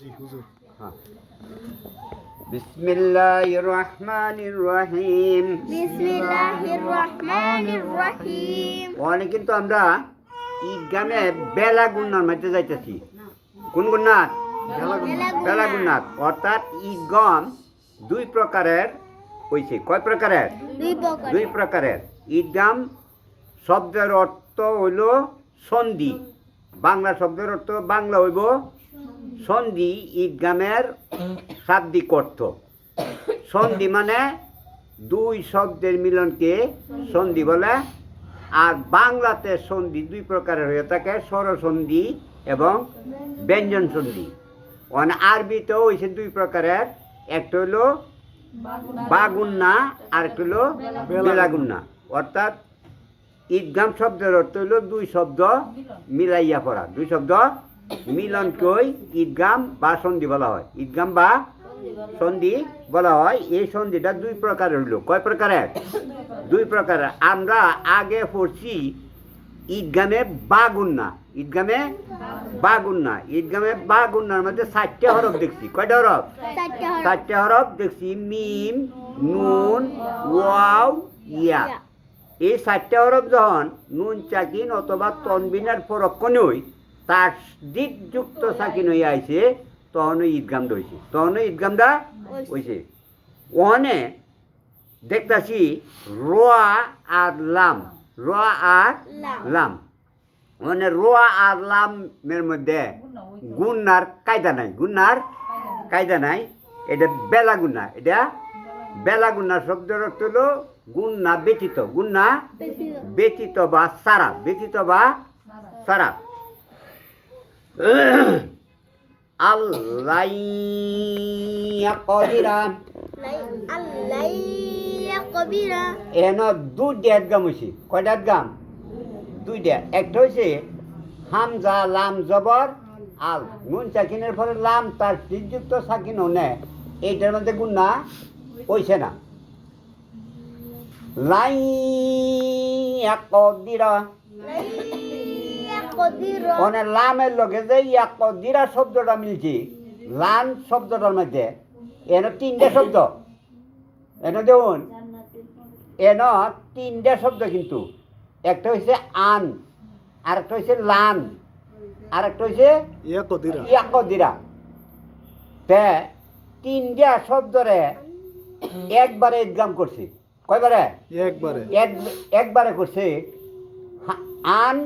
জি হুজুর। হ্যাঁ। বিসমিল্লাহির রহমানির রহিম। বিসমিল্লাহির রহমানির রহিম। ওখানে কিন্তু আমরা ঈদগামে বেলা গুন্নার মধ্যে যাইতেছি। কোন গুন্নাথ বেলা গুন্নাথ অর্থাৎ ঈদগম দুই প্রকারের হয়েছে কয় প্রকারের? দুই দুই প্রকারের। ঈদগাম শব্দের অর্থ হইল সন্ধি। বাংলা শব্দের অর্থ বাংলা হইব সন্ধি ঈদগামের শাব্দিক অর্থ। সন্ধি মানে দুই শব্দের মিলনকে সন্ধি বলে, আর বাংলাতে সন্ধি দুই প্রকারের হয়ে থাকে, স্বরসন্ধি এবং ব্যঞ্জন সন্ধি মানে আরবিতেও হয়েছে দুই প্রকারের, একটা হইল বাগুন্না, আর একটা হলো বেলাগুন্না। অর্থাৎ ঈদগাম শব্দের অর্থ হইল দুই শব্দ মিলাইয়া পড়া। দুই শব্দ মিলনকেই ঈদগাম বা সন্ধি বলা হয়। ঈদগাম বা সন্ধি বলা হয়। এই সন্ধিটা দুই প্রকারের হইল। কয় প্রকারের দুই প্রকারের আমরা আগে পড়ছি ঈদগামে বাগুন্না। ঈদগামে বাগুন্না। ঈদগামে বাগুন্নার মধ্যে চারটে হরফ দেখছি। কয়টা হরফ। চারটা হরফ দেখছি। মিম নুন ওয়াও ইয়া। এই চারটে হরফ যখন নুন চাকিন অথবা তনবিনার পরক্ষণই তার যুক্ত চাকিন হয়ে আইছে তখন ওই ঈদগামটা হয়েছে তখন ওই ঈদগামটা হয়েছে ওখানে দেখতাছি রোয়া আর লাম। রোয়া আর লাম। লাম। মানে রোয়া আর লামের মধ্যে গুন্নার কায়দা নাই। গুন্নার কায়দা নাই। এটা বেলা গুন্না। এটা বেলা গুন্না শব্দের অর্থ হলো গুন্না ব্যতীত। গুন্না ব্যতীত বা সারা। ব্যতীত বা সারা। আল্লাহ কদিরা আল্লাহ কবিরা। এন দুইটা গাম হয়েছে কয়টা গাম দুইটা। একটা হয়েছে হামজা লাম জবর আল নুন চাকিনের ফলে লাম তার শ্রীযুক্ত সাকিন নে এইটার মধ্যে গুন্না হইছে না। লাই কদিরা মানে লামের লগে যে ইয়াক দিরা শব্দটা মিলছে লান শব্দটার মধ্যে এন তিনটে শব্দ। এন দেখুন এন তিনটে শব্দ কিন্তু। একটা হচ্ছে আন আর একটা হচ্ছে লান আর একটা হচ্ছে ইয়া কদিরা। ইয়াক দিরা তে তিনটা শব্দরে একবারে ইদগাম করছে। কয়বারে? একবারে। এক একবারে করছে আন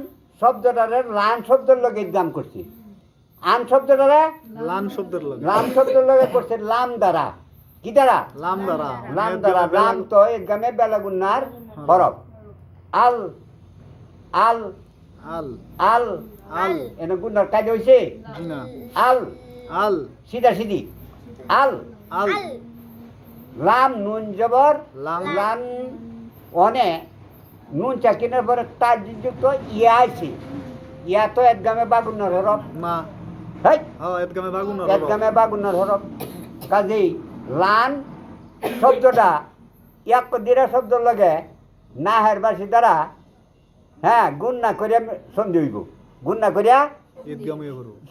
শব্দটারে লান শব্দের লগে দাম করছে। আন শব্দটারে লান শব্দের লাগে। লাম শব্দের লগে করছে লাম দ্বারা। কি দ্বারা? লাম দ্বারা। লাম দ্বারা। লাম তো একদমে বেলাগুন্নার হরফ। আল আল আল। আল। আল। এনে গুন্নার কাজ হয়েছে জিনা। আল। আল। সিধা সিধি। আল। আল। লাম নুন জবর। লাম। লাম অনে। নুন চাকিনের পরে তার যুক্ত ইয়া আছে। ইয়া তো একদমে বাগুন্নার হরফ মা। হ্যাঁ এদগামে বাগুন একদমে বাগুন্নার হরফ কাজেই লান শব্দটা এক দিরা শব্দ লাগে না হেরবাসী দ্বারা হ্যাঁ গুণ না করিয়া সন্ধি হইব। গুণ না করিয়া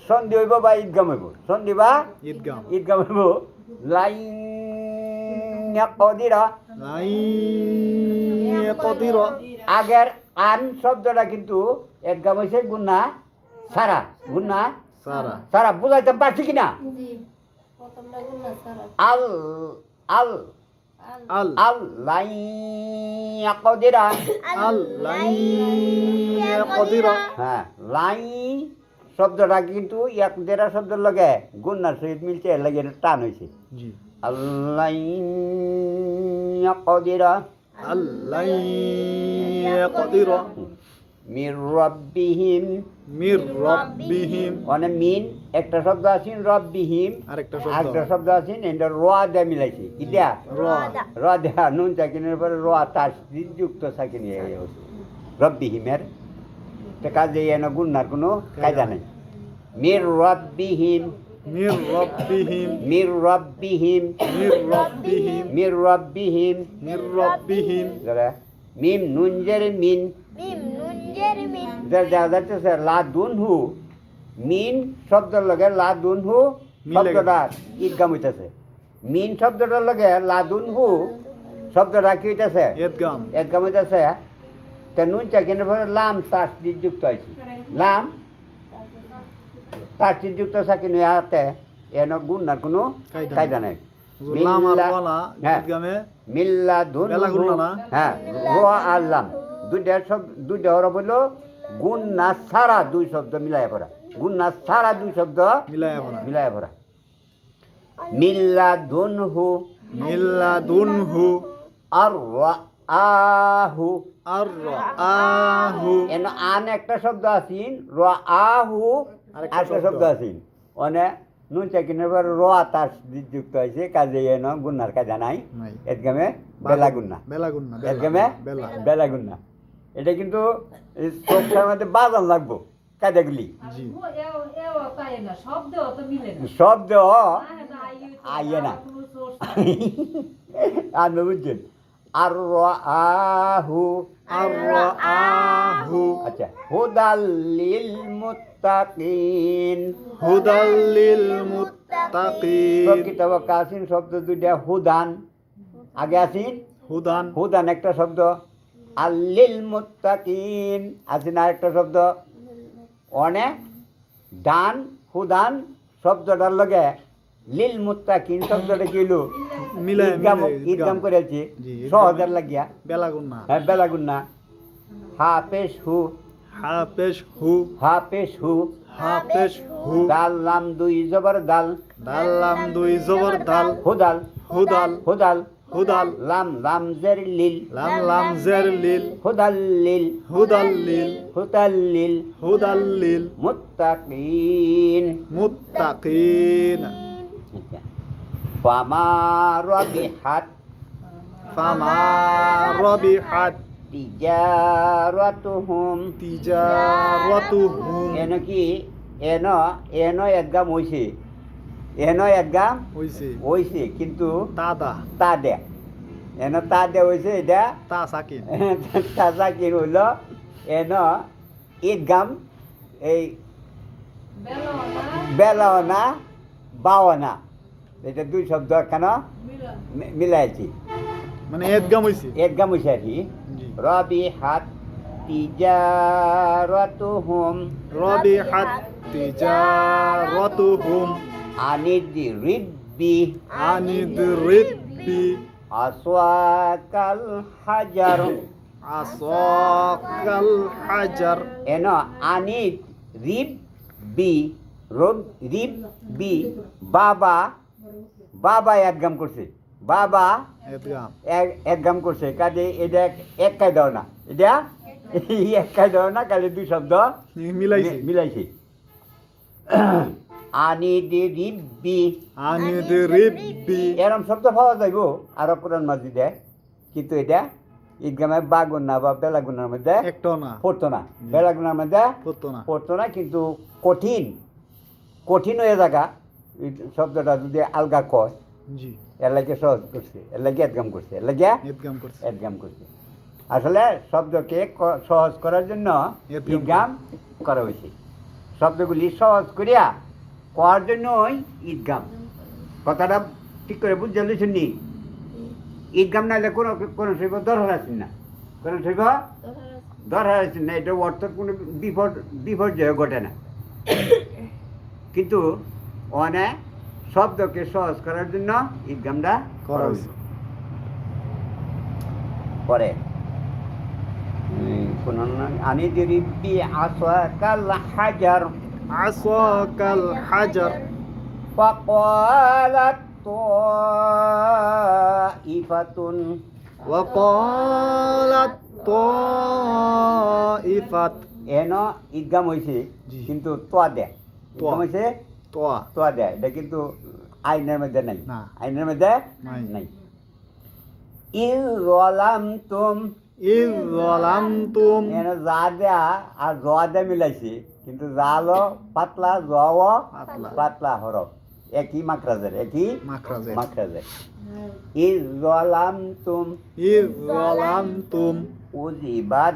সন্ধি হইব বা ঈদগাম হইব। সন্ধি বা ঈদগাম ঈদগাম হইব। লাইন কদিরা লাই কদিরা আগের আন শব্দটা কিন্তু একদম হয়েছে গুন্না সারা গুন্না সারা। সারা বুঝাইতে পারছি কিনা? আল আল আল। আল লাই কদিরা আল হ্যাঁ লাই শব্দটা কিন্তু এক দেড়া শব্দের লগে গুন্নার সহিত মিলছে লাগে টান হয়েছে জি। আল্লাই কদিরা আল লাই কদিরা মির রব্বিহিম। মির রব্বিহিম। মানে মিন একটা শব্দ আছে রব্বিহিম। আরেকটা আরেকটা শব্দ শব্দ আছে এটা রোয়া দেয়া মিলাইছে। কি দেয়া র র দেয়া নুন চাকিনের পরে রোয়া তার যুক্ত চাকিনি রব্বিহিমের। তো কাজে এনে গুন্নার কোনো কায়দা নেই। মির রব্বিহিম। মির রব্বিহিম মির রব্বিহিম মির রব্বিহিম মির রব্বিহিম মির রব্বিহিম যারা মিম নুনজের মিন। মিম নুন জের মিন। যার যা যাচ্ছে লা দুনহু মিন শব্দের লগে লা দুনহু। শব্দটা ঈদগাম হইতেছে। মিন শব্দটার লগে লাদুন হু শব্দটা কি হইতেছে? ইদগাম ঈদগাম হইতেছে। তে নুন চাকিনের পরে লাম তাসদিদ যুক্ত হয়েছে। লাম সাকিন এন গুণার কোনো কায়দা নাই। মিল্লা-। মিল্লা ধুন? হ্যাঁ রোয়া আল্লাম দুইটা সব দুইটা হরফ হলো গুণ না সারা দুই শব্দ মিলাই পড়া গুণ না সারা দুই শব্দ মিলায়া পড়া মিলাই পড়া মিল্লা ধুন হু। মিল্লাদুনহু আর আহু আর আহু এন আন একটা শব্দ আছিন র আহু আরেকটা শব্দ। শব্দ আছিন অনে নুন চাকিনের পর র তাস যুক্ত হয়েছে কাজে এন গুন্নার কাজা নাই। এদগামে বেলা গুন্না। বেলা গুন্না এদগামে বেলা গুন্না এটা কিন্তু চোখটার মধ্যে বাজান লাগবো কাজাগুলি। শব্দ আইয়ে না। আর বুঝছেন? আর আহু আর আহু আচ্ছা। হুদাল্লিল মুত্তাকিন। হুদাল্লিল মুত্তাকিন। প্রকৃত কাসিন শব্দ দুইটা হুদান। আগে আসিন। হুদান। হুদান একটা শব্দ। আল্লিল মুত্তাকিন। আসিন আরেকটা শব্দ। অনেক ডান হুদান শব্দটার লগে লিল মুত্তাকিন শব্দটা কিলো মিলাই ঈদগাম ঈদগাম। করেছি জি, ঈদগাম। লাগিয়া। বেলা গুন্না হ্যাঁ বেলাগুন্না। হা পেশ হু। হাফেজ হু। হা পেশ হু। হাফেজ হু। দাল লাম দুই জবর দাল। দাল্লাম দুই জবর দাল। হুদাল হুদাল হুদাল হুদাল লাম লাম জের লিল। লাম লাম জের লিল। হুদাল লিল। হুদাল্লিল হুদাল লিল। হুদাল্লিল মুত্তাকিন। মুত্তাকিন। ফামা রবিহাত। ফামা রবিহাত। তিজারাতুহুম। তিজারাতুহুম। এন কি? এন এন একগাম হইছে। এন একগাম হইছে। হইছে কিন্তু তাদা। তা দে এন তা দে হইছে এটা তা সাকিন। তাজা কি হইল। এন ঈদগাম এই বেলা না বেলাও না বাও না এটা দুই শব্দ কেন মিলাইছি। মানে এদগাম হইছে ঈদগাম হইছে আর কি রবি হাত তিজারাতুহুম। রবিহাত তিজারাতুহুম। আনিদ রিব্বি। আনিদ রিব্বি। আসওয়াকাল হাজার। আসাকাল হাজার। এন আনিদ রিব বি রব বি বাবা বাবা একগাম করছে। বাবা একগাম করছে। কাজে এটা এক- কায় দাও না। এটা এক কায় দাও না কাজে দুই শব্দ মিলাইছে। মিলাইছে। আনিদ রিব্বি। আনিদ রিব্বি। এরম শব্দ পাওয়া যাইব আরও কোরআন মাজিদে। কিন্তু এটা ঈদগামে বাগুন্না বা বেলাগুনার মধ্যে না। পড়তো না। বেলাগুনার মধ্যে হতো না। পড়তো না কিন্তু কঠিন। কঠিন হয়ে থাকা এই শব্দটা যদি আলগা কয় জি। এর লাগে সহজ করছে এর লাগে একদম করছে এর লাগে এদগাম করছে। আসলে শব্দকে ক- সহজ করার জন্য এদগাম ঈদগাম করা হয়েছে। শব্দগুলি সহজ করিয়া করার জন্যই ঈদগাম কথাটা ঠিক করে বুঝতে লইছেন নি? ঈদগাম নাহলে কোনো কোনো শৈব দরকার আছে না। কোনো শৈব দরকার আছে না। এটা অর্থ কোনো বিপদ বিপর্যয় ঘটে না। কিন্তু অনে শব্দকে সহজ করার জন্য ঈদগামটা করা হয়েছে পরে কোন আনি দিরিবি আসাকাল হাজার আসাকাল হাজার فقالت طائفة وقالت طائفة এন ইদগাম হয়েছে জি। কিন্তু তোয়া দেয় হয়েছে তোয়া তোয়া দেয় এটা কিন্তু আইনের মধ্যে নাই। আইনের মধ্যে নাই। ইল রলাম তুম যালামতুম এন যা দেয়া আর জ দেয়া মিলাইছে কিন্তু জালো পাতলা জ পাতলা। হরফ একই মাকরাজের একই মাখরাজে মাকরাজের ইজ রলাম তুম ইজ যালামতুম উজিবাদ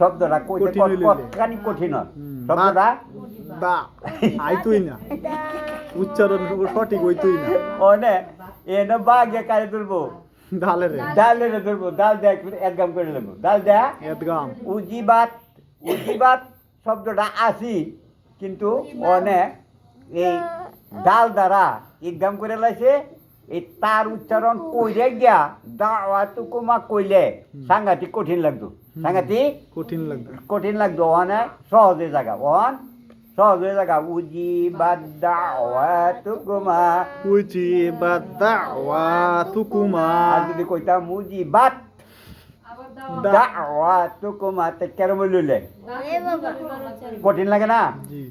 শব্দটা কইতে। কতখানি কঠিন শব্দটা? দা আইতুই না। উচ্চারণ সঠিক হইতুই না। ওনে এনে বাগে কারে তুলবো ডালের ডালের ধরবো। ডাল দেখ একদম করে নেব। ডাল দেখ এদগাম উজিবাত উজিবাত শব্দটা আসি কিন্তু অনেক এই ডাল দ্বারা একদম করে লাইছে এই তার উচ্চারণ কইরে গিয়া দাওয়াতুকুমা কইলে। সাংঘাতিক কঠিন লাগতো সাংঘাতিক কঠিন লাগবে কঠিন লাগতো অনেক সহজে জায়গা অন সহজে জায়গা উজিবাত দাওয়াতুকুমা উজিবাত দাওয়াতুকুমা আর যদি কইতাম উজিবাত আবার দাও দা- দাওয়াতুকুমা তে কেরম লইলে কঠিন লাগে না? জি।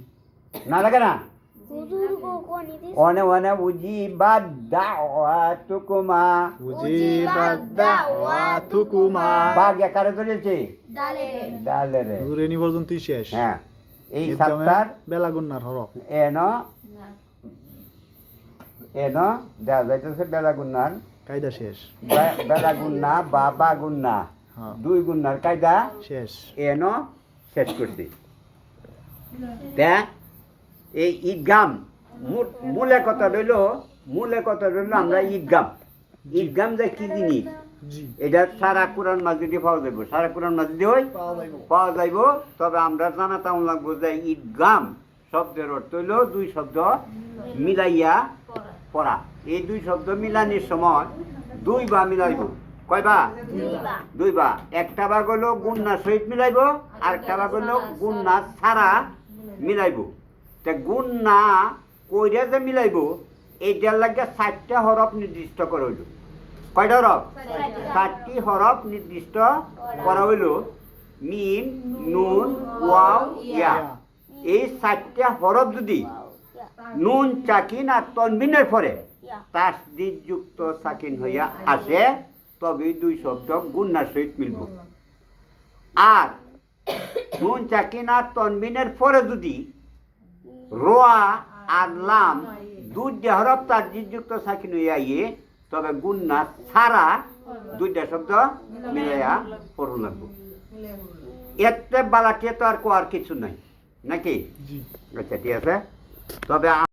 না লাগে না? অনে অনে উজিবাত দাওয়াতুকুমা উজিবাত দাওয়াতুকুমা বাঘ একারে ধরেছে ডালে ডালে রে ঘুরেনি পর্যন্তই শেষ হ্যাঁ এই সাতটার বেলাগুন্নার হরফ এন এন দেওয়া যাইতেছে বেলা গুন্নার কায়দা শেষ বে- বেলা গুন্না বা বা গুন্না হ্যাঁ দুই গুন্নার কায়দা শেষ এন শেষ করছি তা এই ঈদগাম মূল- কথা রইল মূলে কথা রইল আমরা ঈদগাম। ঈদগাম যে কি জিনিস? এটা সারা কোরআন মাজিদি পাওয়া যাইব। সারা কোরআন মাজিদি হই পাওয়া যাইব। তবে আমরা জানা তাও লাগবো যে ঈদগাম শব্দের অর্থ হইল দুই শব্দ মিলাইয়া পড়া। এই দুই শব্দ মিলানির সময় দুই বা মিলাইব। কয় বা? দিবা দুই বা। একটা ভাগ হলো গুন্না সহিত মিলাইব আর একটা ভাগ হলো গুন্না ছাড়া মিলাইব। তে গুন্না কইরা যে মিলাইব এইটার লাগে চারটা হরফ নির্দিষ্ট করা হইল কয়টা হরফ? চারটি হরফ নির্দিষ্ট করা। হইল মিম নুন ওয়াও ইয়া। এই চারটা হরফ যদি নুন চাকিন আর তনবিনের পরে তাসদিদ যুক্ত সাকিন হইয়া আসে তবে দুই শব্দ গুন্নার সহিত মিলব। আর নুন চাকিন আর তনবিনের পরে যদি রোয়া আর লাম দুইটা হরফ তার যুক্ত সাকিন ইয়ে তবে গুন্না ছাড়া দুইটা শব্দ মিলাইয়া পড়ু লাগবো। এতে বালাকে তো আর কোয়ার কিছু নাই নাকি? আচ্ছা ঠিক আছে। তবে